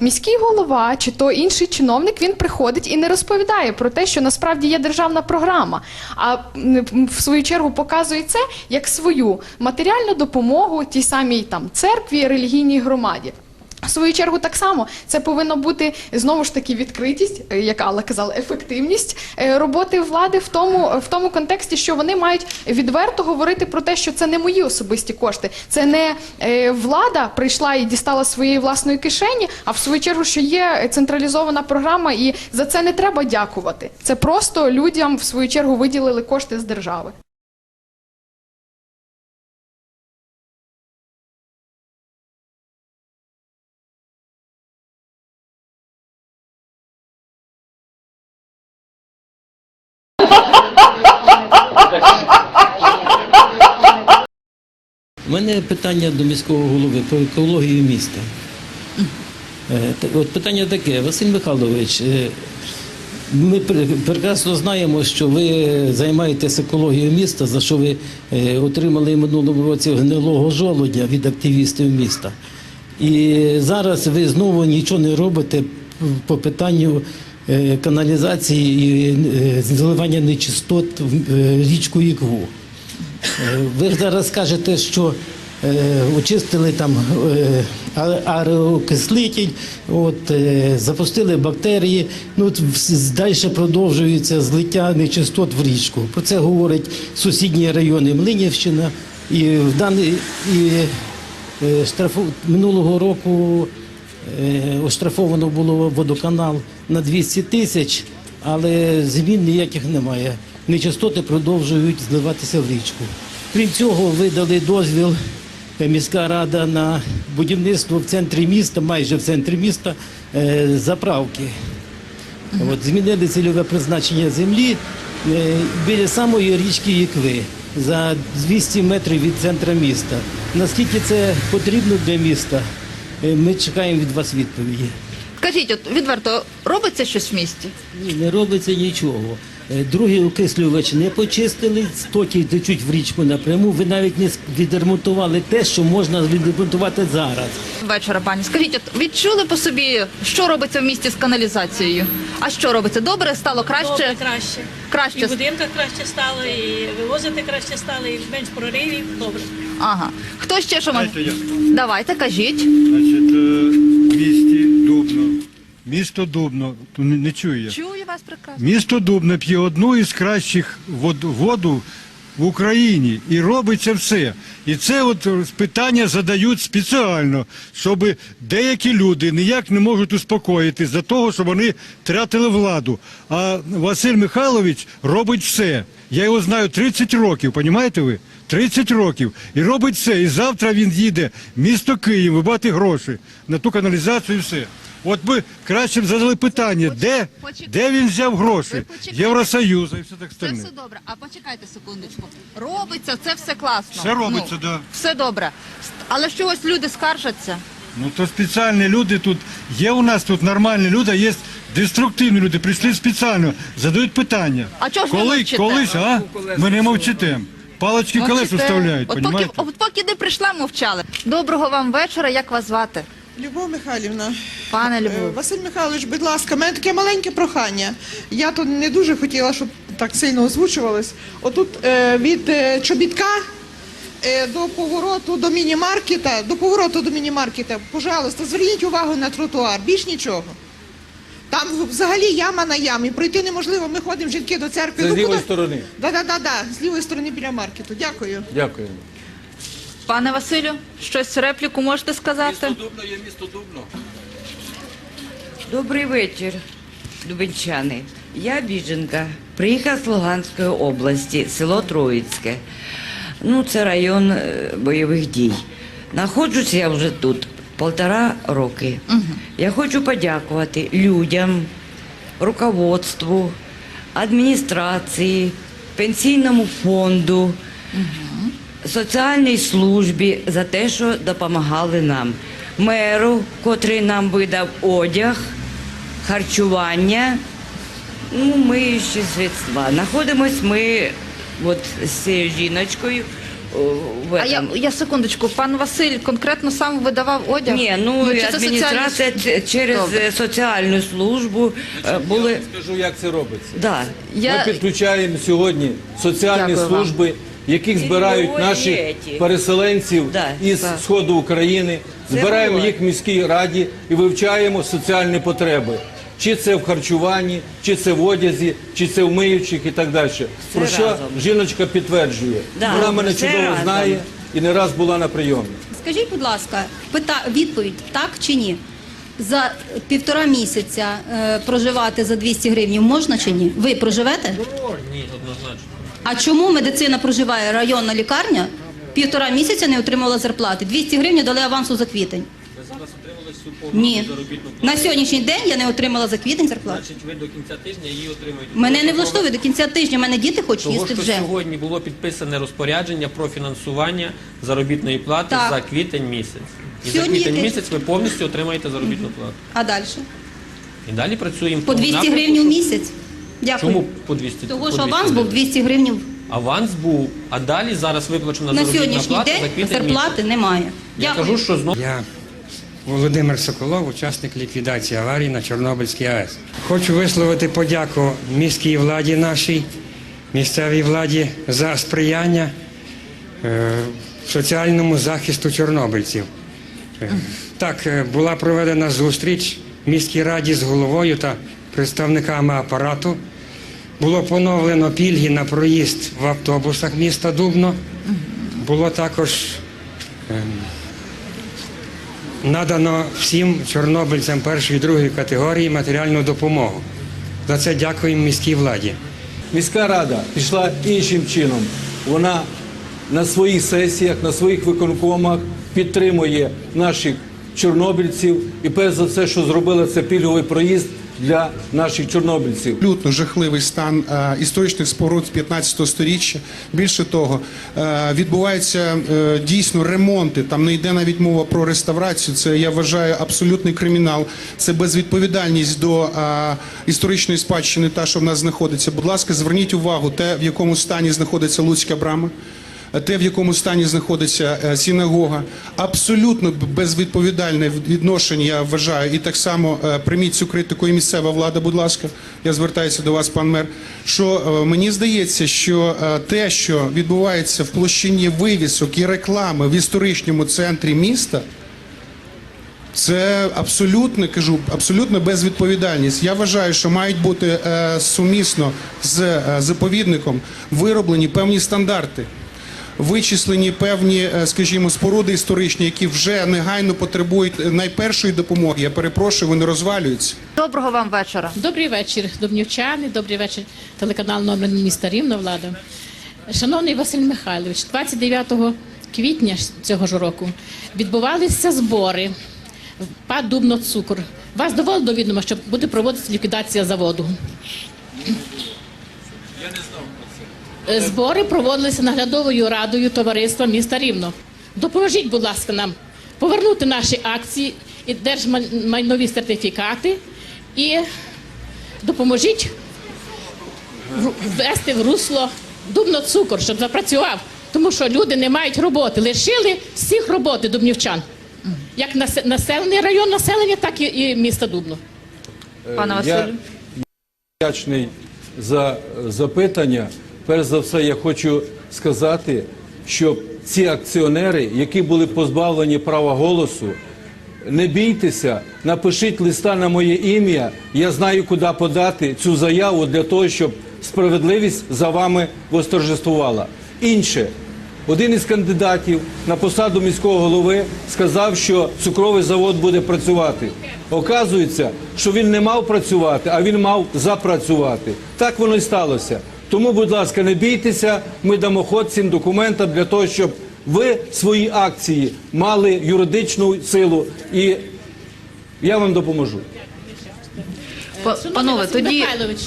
міський голова чи то інший чиновник він приходить і не розповідає про те, що насправді є державна програма. А в свою чергу показує це як свою матеріальну допомогу тій самій там церкві, релігійній громаді. В свою чергу, так само це повинно бути знову ж таки відкритість, е, як Алла казала, ефективність е, роботи влади в тому, в тому контексті, що вони мають відверто говорити про те, що це не мої особисті кошти, це не е, влада прийшла і дістала своєї власної кишені, а в свою чергу, що є централізована програма, і за це не треба дякувати. Це просто людям в свою чергу виділили кошти з держави. У мене питання до міського голови про екологію міста. Е, От питання таке, Василь Михайлович, е, ми прекрасно знаємо, що ви займаєтесь екологією міста, за що ви е, отримали минулому році гнилого жолудя від активістів міста. І зараз ви знову нічого не робите по питанню каналізації і зливання нечистот в річку Ікву. Ви зараз кажете, що е, очистили там е, а- аероокислитель, от, е, запустили бактерії. Ну, далі продовжується злиття нечистот в річку. Про це говорять сусідні райони Млинівщина. І в даний і, минулого року оштрафовано було водоканал на 200 тисяч, але змін ніяких немає. Нечистоти продовжують зливатися в річку. Крім цього, видали дозвіл е, міська рада на будівництво в центрі міста, майже в центрі міста, е, заправки. От, змінили цільове призначення землі е, біля самої річки Ікви за 200 метрів від центра міста. Наскільки це потрібно для міста? Ми чекаємо від вас відповіді. Скажіть, от відверто, робиться щось в місті? Ні, не робиться нічого. Е, Другий окислювач не почистили, стоки течуть в річку напряму. Ви навіть не відремонтували те, що можна відремонтувати зараз. Вечора, пані. Скажіть, от відчули по собі, що робиться в місті з каналізацією? А що робиться? Добре стало краще? Добре, краще. Краще. І в будинках краще стало, і вивозити краще стало, і менш проривів. Добре. Ага. Хто ще що може? Давайте, кажіть. Значить, е, в місті Дубно. Місто Дубно, не, не чую я. Чую вас прекрасно. Місто Дубно п'є одну із кращих вод, воду в Україні і робиться все. І це от питання задають спеціально, щоб деякі люди ніяк не можуть успокоїтись за того, що вони втратили владу. А Василь Михайлович робить все. Я його знаю 30 років, розумієте ви? 30 років. І робить все. І завтра він їде в місто Київ вибати гроші на ту каналізацію і все. От би краще б задали питання, де, де він взяв гроші? Ви. Євросоюзу і все так Це все добре. А почекайте секундочку. Робиться, це все класно. Все робиться, ну, да. Все добре. Але ж чогось люди скаржаться. Ну то спеціальні люди тут є у нас тут нормальні люди, а є деструктивні люди. Прийшли спеціально, задають питання. А чого ж ви Коли мовчите? колись, а? Ми не мовчите. Палочки колес Мовчите. вставляють, от поки, от поки не прийшла, мовчали. Доброго вам вечора. Як вас звати? Любов Михайлівна, Пане е, Любов. Василь Михайлович, будь ласка, в мене таке маленьке прохання. Я тут не дуже хотіла, щоб так сильно озвучувалось. Отут е, від е, чобітка е, до повороту до міні-маркета, до повороту до міні-маркета, пожалуйста, зверніть увагу на тротуар, більш нічого. Там взагалі яма на ямі, пройти неможливо. Ми ходимо жінки до церкви. Це з Ну, лівої куди? сторони. Да, да, да, да, з лівої сторони біля маркету. Дякую. Дякую. Пане Василю, щось репліку можете сказати? Дубно є місто Дубно. Добрий вечір, дубенчани. Я біженка, приїхала з Луганської області, село Троїцьке. Ну, це район е, бойових дій. Находжусь я вже тут полтора роки. Я хочу подякувати людям, руководству, адміністрації, пенсійному фонду, соціальній службі за те, що допомагали нам. Меру, котрий нам видав одяг, харчування, ну, миючі средства. Знаходимось ми от з цією жіночкою в А я, я секундочку, пан Василь конкретно сам видавав одяг? Ні, ну, чи це адміністрація соціальні- через Добре. е, соціальну службу е, були. Скажу, як це робиться. Да. Я... Ми підключаємо сьогодні соціальні Дякую вам. Яких збирають єті. переселенців Да, із так. сходу України. Це Збираємо було. їх в міській раді і вивчаємо соціальні потреби. Чи це в харчуванні, чи це в одязі, чи це в миючих і так далі. Про що разом. жіночка підтверджує. Да, Вона мене чудово разом. знає і не раз була на прийомі. Скажіть, будь ласка, пита... відповідь так чи ні? За півтора місяця е, проживати за 200 гривень можна чи ні? Ви проживете? Ні, однозначно. А чому медицина проживає районна лікарня? Півтора місяця не отримала зарплати. 200 гривень дали авансу за квітень. Ви зараз отримали всю повну Ні. заробітну плату. На сьогоднішній день я не отримала за квітень зарплату. Значить, ви до кінця тижня її отримуєте. Мене не Того, влаштовує до кінця тижня. Мене діти хочуть Того, їсти що вже. сьогодні було підписане розпорядження про фінансування заробітної плати Так. за квітень місяць. І Сьогодні за квітень яке? місяць ви повністю отримаєте заробітну плату. А далі? І далі працюємо в По тому 200 напрямку, гривень у місяць. Дякую. Чому по 200? Того, по що 200 аванс був гривень? 200 гривень. Аванс був, а далі зараз виплачена На заробітна сьогоднішній плата за день квітень зарплати місяць. немає. Я Дякую. кажу, що знову Я Володимир Соколов, учасник ліквідації аварії на Чорнобильській АЕС. Хочу висловити подяку міській владі нашій, місцевій владі за сприяння е, соціальному захисту чорнобильців. Е, Так, е, була проведена зустріч в міській раді з головою та представниками апарату. Було поновлено пільги на проїзд в автобусах міста Дубно. Було також надано всім чорнобильцям першої і другої категорії матеріальну допомогу. За це дякуємо міській владі. Міська рада пішла іншим чином. Вона на своїх сесіях, на своїх виконкомах підтримує наших чорнобильців і перш за все, що зробила, це пільговий проїзд для наших чорнобильців. Абсолютно жахливий стан е, історичних споруд з 15 сторіччя. Більше того, е, відбуваються е, дійсно ремонти. Там не йде навіть мова про реставрацію. Це я вважаю абсолютний кримінал. Це безвідповідальність до історичної спадщини, та що в нас знаходиться. Будь ласка, зверніть увагу, те, в якому стані знаходиться Луцька брама. Те, в якому стані знаходиться е, синагога, абсолютно безвідповідальне відношення, я вважаю, і так само е, прийміть цю критику і місцева влада, будь ласка. Я звертаюся до вас, пан мер. Що е, мені здається, що те, що відбувається в площині вивісок і реклами в історичному центрі міста. Це абсолютно кажу, абсолютно безвідповідальність. Я вважаю, що мають бути е, сумісно з е, заповідником вироблені певні стандарти, вичислені певні, е, скажімо, споруди історичні, які вже негайно потребують найпершої допомоги. Я перепрошую, вони розвалюються. Доброго вам вечора. Добрий вечір, дубнівчани, добрий вечір, телеканал номер міста Рівно, влада. Шановний Василь Михайлович, 29 квітня цього ж року відбувалися збори в ПАД Дубно Цукор. Вас доводило до відома, що буде проводитися ліквідація заводу. Е, Збори проводилися наглядовою радою товариства міста Рівно. Допоможіть, будь ласка, нам повернути наші акції і держмайнові сертифікати і допоможіть ввести в русло дубно цукор, щоб запрацював. Тому що люди не мають роботи. Лишили всіх роботи дубнівчан. Як насе- населений район населення, так і, місто Дубно. Пане Е, Я вдячний за е, запитання. Перш за все, я хочу сказати, що ці акціонери, які були позбавлені права голосу, не бійтеся, напишіть листа на моє ім'я. Я знаю, куди подати цю заяву для того, щоб справедливість за вами восторжествувала. Інше. Один із кандидатів на посаду міського голови сказав, що цукровий завод буде працювати. Оказується, що він не мав працювати, а він мав запрацювати. Так воно і сталося. Тому, будь ласка, не бійтеся, ми дамо ход цим документам для того, щоб ви свої акції мали юридичну силу, і я вам допоможу. Панове, Василь тоді Михайлович,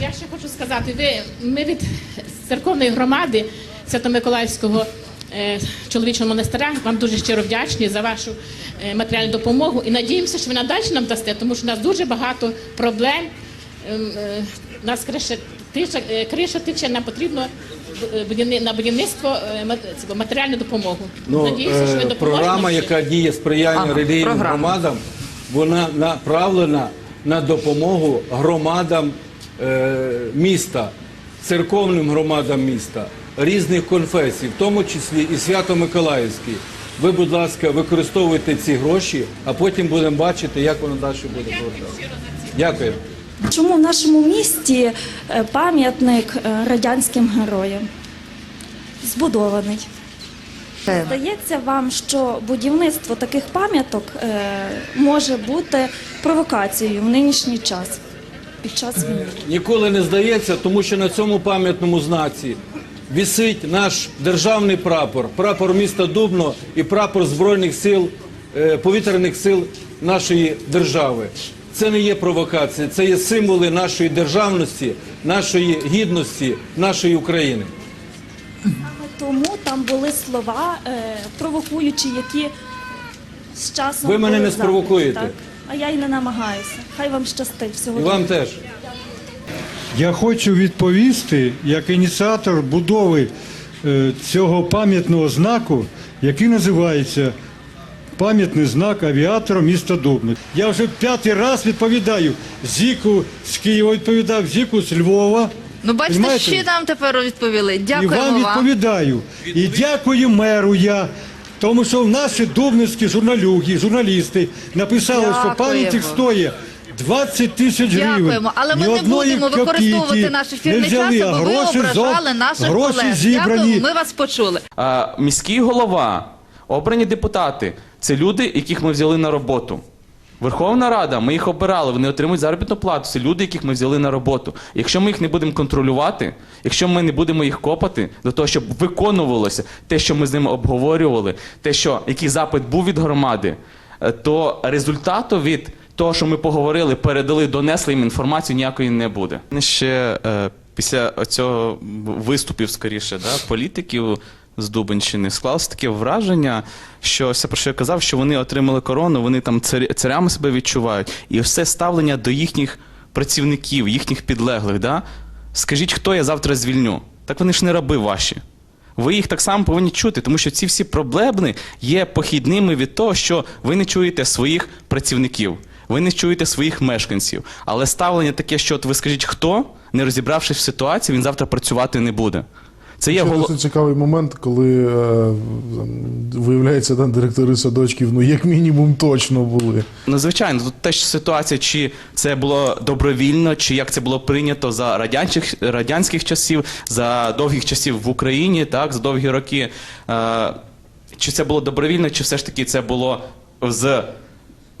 я ще хочу сказати, ви, ми від церковної громади Свято-Миколаївського е, чоловічого монастиря вам дуже щиро вдячні за вашу е, матеріальну допомогу і надіємося, що ви надалі нам дасте, тому що у нас дуже багато проблем. Ем, е, нас криша, е, криша тече, нам потрібно е, на будівництво е, матеріальну допомогу. Ну, Надіюся, що ви програма, яка діє сприяння Ага, релігійним програма. громадам, вона направлена на допомогу громадам е, міста, церковним громадам міста, різних конфесій, в тому числі і Свято-Миколаївський. Ви, будь ласка, використовуйте ці гроші, а потім будемо бачити, як воно далі буде повертатися. Дякую. Чому в нашому місті е, пам'ятник е, радянським героям збудований? Здається вам, що будівництво таких пам'яток е, може бути провокацією в нинішній час під час війни? Ніколи не здається, тому що на цьому пам'ятному знаці висить наш державний прапор, прапор міста Дубно і прапор Збройних сил, е, повітряних сил нашої держави. Це не є провокація, це є символи нашої державності, нашої гідності, нашої України. Саме тому там були слова е, провокуючі, які з часом Ви мене були не забуті, спровокуєте. так? А я й не намагаюся. Хай вам щастить всього. І вам теж. Я хочу відповісти як ініціатор будови е, цього пам'ятного знаку, який називається пам'ятний знак авіатора міста Дубно. Я вже п'ятий раз відповідаю Зіку з Києва відповідав, Зіку з Львова. Ну, бачите, Понімаєте? ще нам тепер відповіли. І Дякуємо вам відповідаю. І дякую меру я. Тому що наші дубницькі журналюги, журналісти написали, що Дякуємо. пам'ятник стоїть 20 тисяч гривень. Дякуємо, але ми Ні не одної будемо копійки використовувати наш ефірний не взяли, час, а аби ви гроші ображали зо- наших гроші колег. зібрані. Дякуємо, ми вас почули. А, міський голова, обрані депутати це люди, яких ми взяли на роботу. Верховна Рада, ми їх обирали, вони отримують заробітну плату. Це люди, яких ми взяли на роботу. Якщо ми їх не будемо контролювати, якщо ми не будемо їх копати до того, щоб виконувалося те, що ми з ними обговорювали, те, що який запит був від громади, е, то результату від того, що ми поговорили, передали, донесли їм інформацію, ніякої не буде. Ще е, після цього виступів, скоріше, да, політиків з Дубенщини склалося таке враження, що все про що я казав, що вони отримали корону, вони там царями себе відчувають, і все ставлення до їхніх працівників, їхніх підлеглих. Да? Скажіть, хто я завтра звільню? Так вони ж не раби ваші. Ви їх так само повинні чути, тому що ці всі проблеми є похідними від того, що ви не чуєте своїх працівників, ви не чуєте своїх мешканців. Але ставлення таке, що от ви скажіть, хто, не розібравшись в ситуації, він завтра працювати не буде. Це є Ще голо... цікавий момент, коли е, виявляється, там директори садочків, ну як мінімум точно були. Ну, звичайно, тут теж ситуація, чи це було добровільно, чи як це було прийнято за радянських, радянських часів, за довгих часів в Україні, так, за довгі роки. Е, чи це було добровільно, чи все ж таки це було з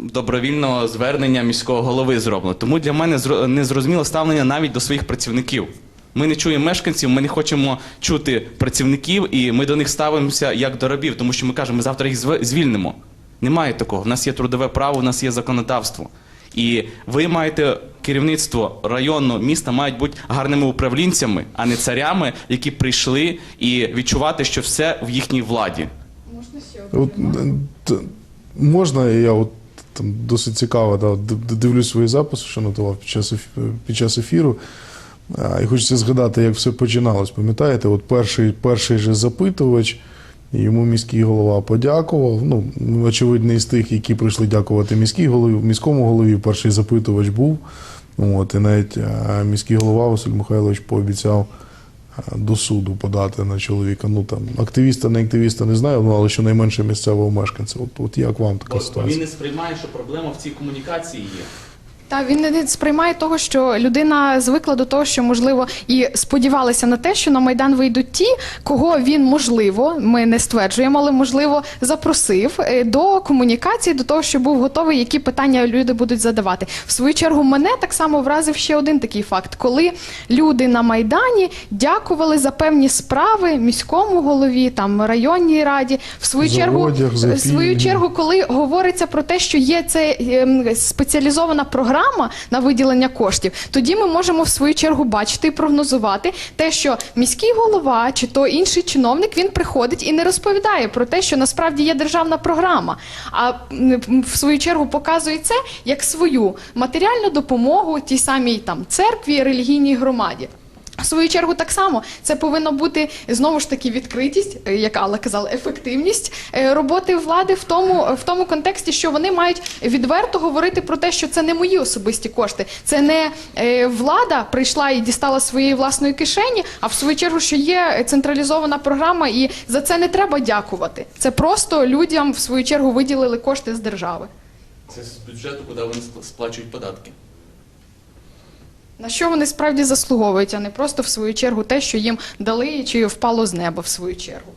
добровільного звернення міського голови зроблено. Тому для мене зро- незрозуміло ставлення навіть до своїх працівників. Ми не чуємо мешканців, ми не хочемо чути працівників, і ми до них ставимося як до рабів, тому що ми кажемо, ми завтра їх звільнимо. Немає такого. У нас є трудове право, у нас є законодавство. І ви маєте керівництво району міста мають бути гарними управлінцями, а не царями, які прийшли і відчувати, що все в їхній владі. От, е, т- можна, я от там досить цікаво, да, дивлюсь свої записи, що нотував під час, еф- під час ефіру. І хочеться згадати, як все починалось. Пам'ятаєте, от перший, перший же запитувач, йому міський голова подякував. Ну, очевидно, із тих, які прийшли дякувати міській голові, міському голові, перший запитувач був. От, і навіть міський голова Василь Михайлович пообіцяв до суду подати на чоловіка. Ну там активіста, не активіста не знаю, ну але щонайменше місцевого мешканця. От, от як вам така ситуація? не сприймає, що проблема в цій комунікації є. Та він не сприймає того, що людина звикла до того, що можливо і сподівалася на те, що на майдан вийдуть ті, кого він можливо, ми не стверджуємо, але можливо запросив е, до комунікації, до того, що був готовий, які питання люди будуть задавати. В свою чергу мене так само вразив ще один такий факт, коли люди на майдані дякували за певні справи міському голові, там районній раді. В свою За чергу одяг, в свою чергу, коли говориться про те, що є це ем, спеціалізована програма на виділення коштів, тоді ми можемо в свою чергу бачити і прогнозувати те, що міський голова чи то інший чиновник він приходить і не розповідає про те, що насправді є державна програма, а в свою чергу показує це як свою матеріальну допомогу тій самій там церкві, релігійній громаді. В свою чергу, так само це повинно бути знову ж таки відкритість, е, як Алла казала, ефективність е, роботи влади в тому, в тому контексті, що вони мають відверто говорити про те, що це не мої особисті кошти, це не е, влада прийшла і дістала своєї власної кишені, а в свою чергу, що є централізована програма, і за це не треба дякувати. Це просто людям в свою чергу виділили кошти з держави. Це з бюджету, куди вони сплачують податки. На що вони справді заслуговують, а не просто в свою чергу те, що їм дали чи впало з неба в свою чергу.